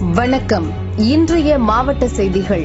வணக்கம். இன்றைய மாவட்ட செய்திகள்.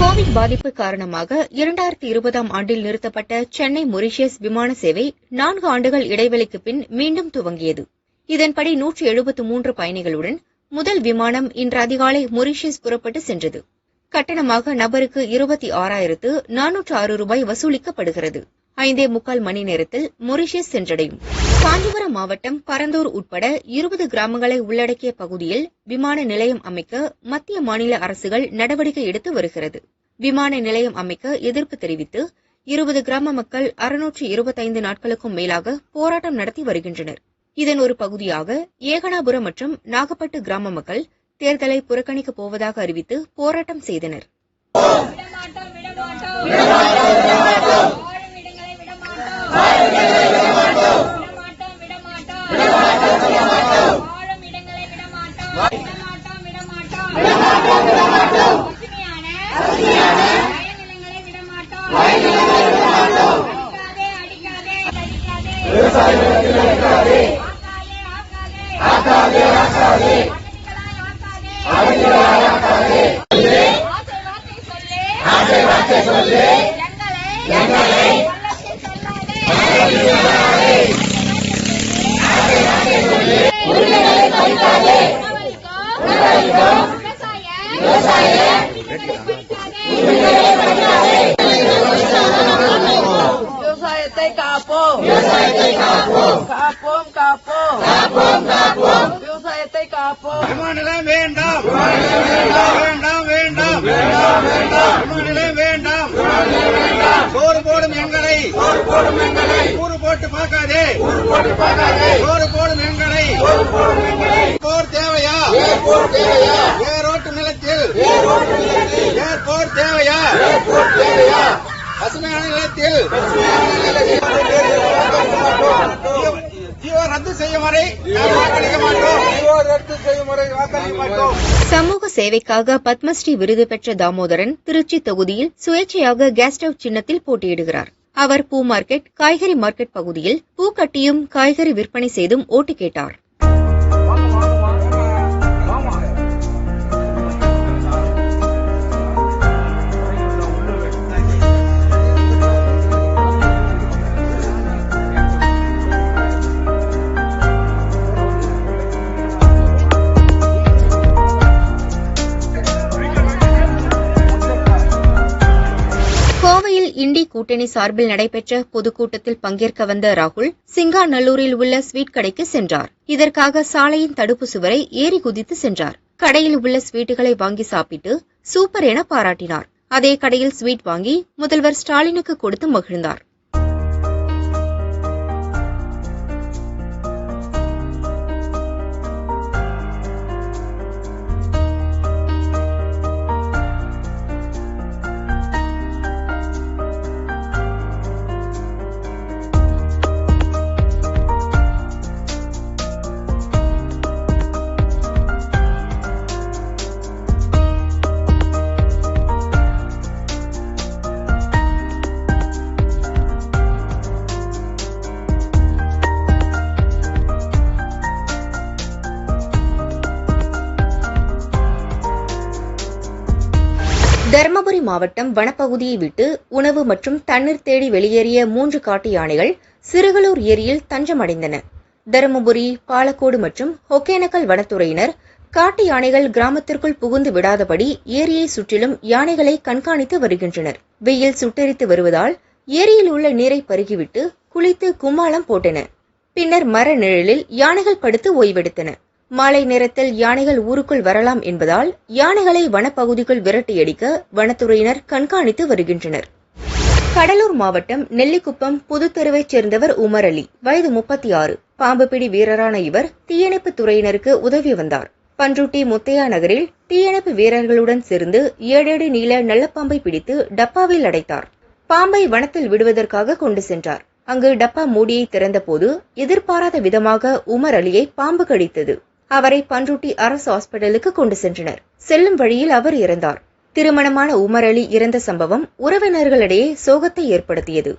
கோவிட் பாதிப்பு காரணமாக இரண்டாயிரத்தி இருபதாம் ஆண்டில் நிறுத்தப்பட்ட சென்னை மொரிஷியஸ் விமான சேவை நான்கு ஆண்டுகள் இடைவெளிக்கு பின் மீண்டும் துவங்கியது. இதன்படி நூற்றி எழுபத்து மூன்று பயணிகளுடன் முதல் விமானம் இன்று அதிகாலை மொரிஷியஸ் புறப்பட்டு சென்றது. கட்டணமாக நபருக்கு இருபத்தி ஆறாயிரத்து நானூற்று ஆறு ரூபாய் வசூலிக்கப்படுகிறது. ஐந்தே முக்கால் மணி நேரத்தில் மொரிஷியஸ் சென்றடையும். காஞ்சிபுரம் மாவட்டம் பரந்தூர் உட்பட இருபது கிராமங்களை உள்ளடக்கிய பகுதியில் விமான நிலையம் அமைக்க மத்திய மாநில அரசுகள் நடவடிக்கை எடுத்து வருகிறது. விமான நிலையம் அமைக்க எதிர்ப்பு தெரிவித்து இருபது கிராம மக்கள் அறுநூற்று இருபத்தைந்து நாட்களுக்கும் மேலாக போராட்டம் நடத்தி வருகின்றனர். இதன் ஒரு பகுதியாக ஏகனாபுரம் மற்றும் நாகப்பட்டு கிராம மக்கள் தேர்தலை புறக்கணிக்கப் போவதாக அறிவித்து போராட்டம் செய்தனர். விவசாயிகளுக்கு நடக்காதே ஆக்காதே ஆக்காதே. அடிக்கிறாய் ஆக்காதே. ஆசை வார்த்தை சொல்லு. எங்களை விவசாயத்தை காப்போம். விவசாயத்தை காப்போம். காப்போம் காப்போம். காப்போம் காப்போம். விவசாயத்தை காப்போம். வேண்டாம். வேண்டாம். ஏரோட்டு நிலத்தில் ஏர்போர்ட் தேவையா? பசுமையான நிலத்தில் சமூக சேவைக்காக பத்மஸ்ரீ விருது பெற்ற தாமோதரன் திருச்சி தொகுதியில் சுயேட்சையாக கேஸ் ஸ்டவ் சின்னத்தில் போட்டியிடுகிறார். அவர் பூ மார்க்கெட் காய்கறி மார்க்கெட் பகுதியில் பூ கட்டியும் காய்கறி விற்பனை செய்தும் ஓட்டு கேட்டார். இண்டி கூட்டணி சார்பில் நடைபெற்ற பொதுக்கூட்டத்தில் பங்கேற்க வந்த ராகுல் சிங்காநல்லூரில் உள்ள ஸ்வீட் கடைக்கு சென்றார். இதற்காக சாலையின் தடுப்பு சுவரை ஏறி குதித்து சென்றார். கடையில் உள்ள ஸ்வீட்டுகளை வாங்கி சாப்பிட்டு சூப்பர் என பாராட்டினார். அதே கடையில் ஸ்வீட் வாங்கி முதல்வர் ஸ்டாலினுக்கு கொடுத்து மகிழ்ந்தார். தருமபுரி மாவட்டம் வனப்பகுதியை விட்டு உணவு மற்றும் தண்ணீர் தேடி வெளியேறிய மூன்று காட்டு யானைகள் சிறுகளூர் ஏரியில் தஞ்சமடைந்தன. தருமபுரி பாலக்கோடு மற்றும் ஒகேனக்கல் வனத்துறையினர் காட்டு யானைகள் கிராமத்திற்குள் புகுந்து விடாதபடி ஏரியை சுற்றிலும் யானைகளை கண்காணித்து வருகின்றனர். வெயில் சுட்டெரித்து வருவதால் ஏரியில் உள்ள நீரை பருகிவிட்டு குளித்து கும்மாளம் போட்டன. பின்னர் மர நிழலில் யானைகள் படுத்து ஓய்வெடுத்தன. மாலை நேரத்தில் யானைகள் ஊருக்குள் வரலாம் என்பதால் யானைகளை வனப்பகுதிக்குள் விரட்டியடிக்க வனத்துறையினர் கண்காணித்து வருகின்றனர். கடலூர் மாவட்டம் நெல்லிக்குப்பம் புதுத்தெருவைச் சேர்ந்தவர் உமர் அலி. வயது முப்பத்தி ஆறு பாம்பு பிடி வீரரான இவர் தீயணைப்பு துறையினருக்கு உதவி வந்தார். பன்ருட்டி முத்தையா நகரில் தீயணைப்பு வீரர்களுடன் சேர்ந்து ஏழடி நீள நல்லப்பாம்பை பிடித்து டப்பாவில் அடைத்தார். பாம்பை வனத்தில் விடுவதற்காக கொண்டு சென்றார். அங்கு டப்பா மூடியை திறந்தபோது எதிர்பாராத விதமாக உமர் அலியை பாம்பு கடித்தது. அவரை பன்ருட்டி அரசு ஹாஸ்பிட்டலுக்கு கொண்டு சென்றனர். செல்லும் வழியில் அவர் இறந்தார். திருமணமான உமர் அலி இறந்த சம்பவம் உறவினர்களிடையே சோகத்தை ஏற்படுத்தியது.